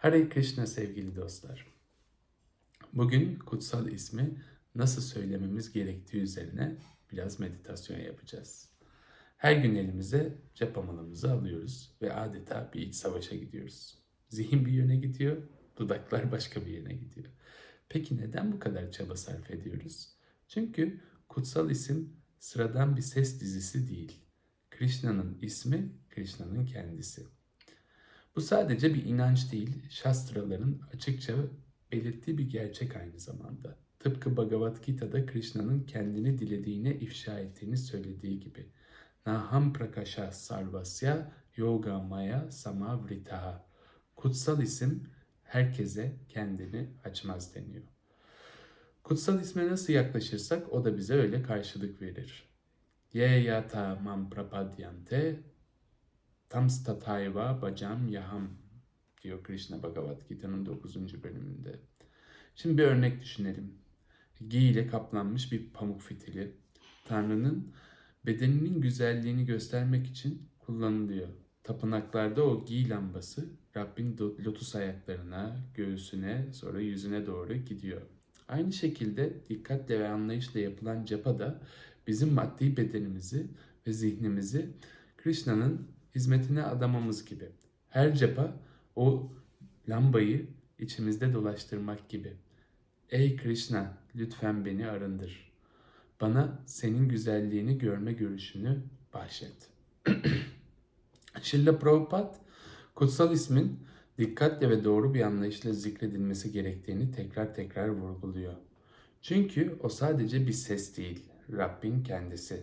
Hare Krishna sevgili dostlar. Bugün kutsal ismi nasıl söylememiz gerektiği üzerine biraz meditasyon yapacağız. Her gün elimize cepamalımızı alıyoruz ve adeta bir iç savaşa gidiyoruz. Zihin bir yöne gidiyor, dudaklar başka bir yöne gidiyor. Peki neden bu kadar çaba sarf ediyoruz? Çünkü kutsal isim sıradan bir ses dizisi değil. Krishna'nın ismi Krishna'nın kendisi. Bu sadece bir inanç değil, Shastraların açıkça belirttiği bir gerçek aynı zamanda. Tıpkı Bhagavad Gita'da Krishna'nın kendini dilediğine ifşa ettiğini söylediği gibi. Naham prakasha sarvasya yoga maya samavritaha. Kutsal isim herkese kendini açmaz deniyor. Kutsal isme nasıl yaklaşırsak o da bize öyle karşılık verir. Ye yata mam prapadyante tam statayva bacam yaham diyor Krishna Bhagavad Gita'nın 9. bölümünde. Şimdi bir örnek düşünelim. Giy ile kaplanmış bir pamuk fitili. Tanrı'nın bedeninin güzelliğini göstermek için kullanılıyor. Tapınaklarda o giy lambası Rabbin lotus ayaklarına, göğsüne, sonra yüzüne doğru gidiyor. Aynı şekilde dikkatle ve anlayışla yapılan japa da bizim maddi bedenimizi ve zihnimizi Krishna'nın hizmetine adamamız gibi. Her japa o lambayı içimizde dolaştırmak gibi. Ey Krishna lütfen beni arındır. Bana senin güzelliğini görme görüşünü bahşet. Şilla Prabhupada kutsal ismin dikkatle ve doğru bir anlayışla zikredilmesi gerektiğini tekrar tekrar vurguluyor. Çünkü o sadece bir ses değil, Rabbin kendisi.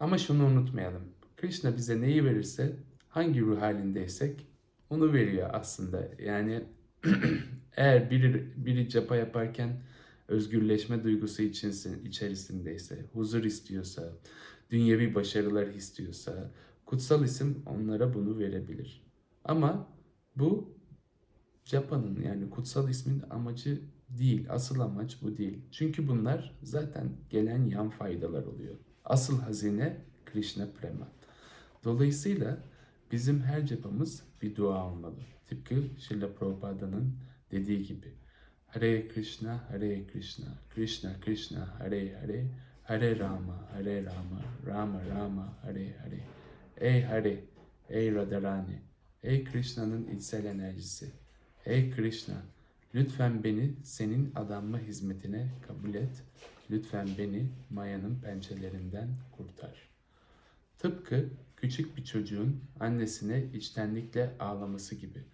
Ama şunu unutmayalım. Krishna bize neyi verirse, hangi ruh halindeysek onu veriyor aslında. Yani eğer biri, biri capa yaparken özgürleşme duygusu içinsin, içerisindeyse, huzur istiyorsa, dünyevi başarılar istiyorsa, kutsal isim onlara bunu verebilir. Ama bu Japa'nın yani kutsal ismin amacı değil. Asıl amaç bu değil. Çünkü bunlar zaten gelen yan faydalar oluyor. Asıl hazine Krishna Prema. Dolayısıyla bizim her cepamız bir dua olmalı. Tıpkı Srila Prabhupāda'nın dediği gibi. Hare Krishna, Hare Krishna, Krishna Krishna, Hare Hare, Hare Rama, Hare Rama, Rama Rama, Hare Hare. Ey Hare, ey Radharani, ey Krishna'nın içsel enerjisi. Ey Krishna, lütfen beni senin adanma hizmetine kabul et. Lütfen beni Maya'nın pençelerinden kurtar. Tıpkı küçük bir çocuğun annesine içtenlikle ağlaması gibi.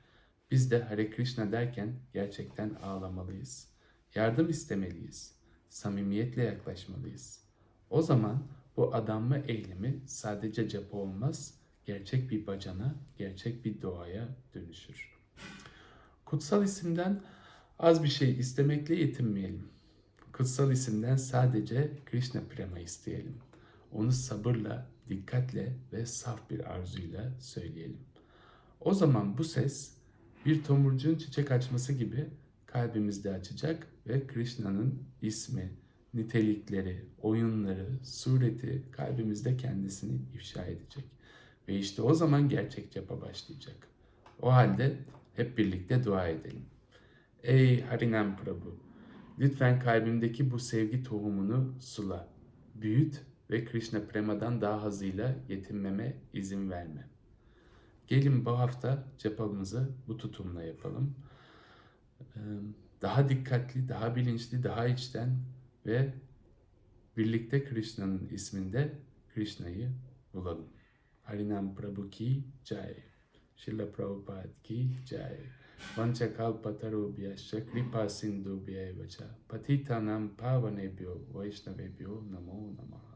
Biz de Hare Krishna derken gerçekten ağlamalıyız. Yardım istemeliyiz. Samimiyetle yaklaşmalıyız. O zaman bu adanma eylemi sadece cephe olmaz, gerçek bir bacana, gerçek bir doğaya dönüşür. Kutsal isimden az bir şey istemekle yetinmeyelim. Kutsal isimden sadece Krishna Prema isteyelim. Onu sabırla, dikkatle ve saf bir arzuyla söyleyelim. O zaman bu ses bir tomurcuğun çiçek açması gibi kalbimizde açacak ve Krishna'nın ismi, nitelikleri, oyunları, sureti kalbimizde kendisini ifşa edecek. Ve işte o zaman gerçek capa başlayacak. O halde hep birlikte dua edelim. Ey Harinam Prabhu, lütfen kalbimdeki bu sevgi tohumunu sula, büyüt ve Krishna Prema'dan daha hazıyla yetinmeme izin verme. Gelin bu hafta cepamızı bu tutumla yapalım. Ee, Daha dikkatli, daha bilinçli, daha içten ve birlikte Krishna'nın isminde Krishna'yı bulalım. Harinam Prabhu ki Jai. Srila Prabhupada ki Jai. Vanchakalpatarubhyascha kripa sindhubhya evacha. Patitanam pavanebhyo vaishnavebhyo namo namaha.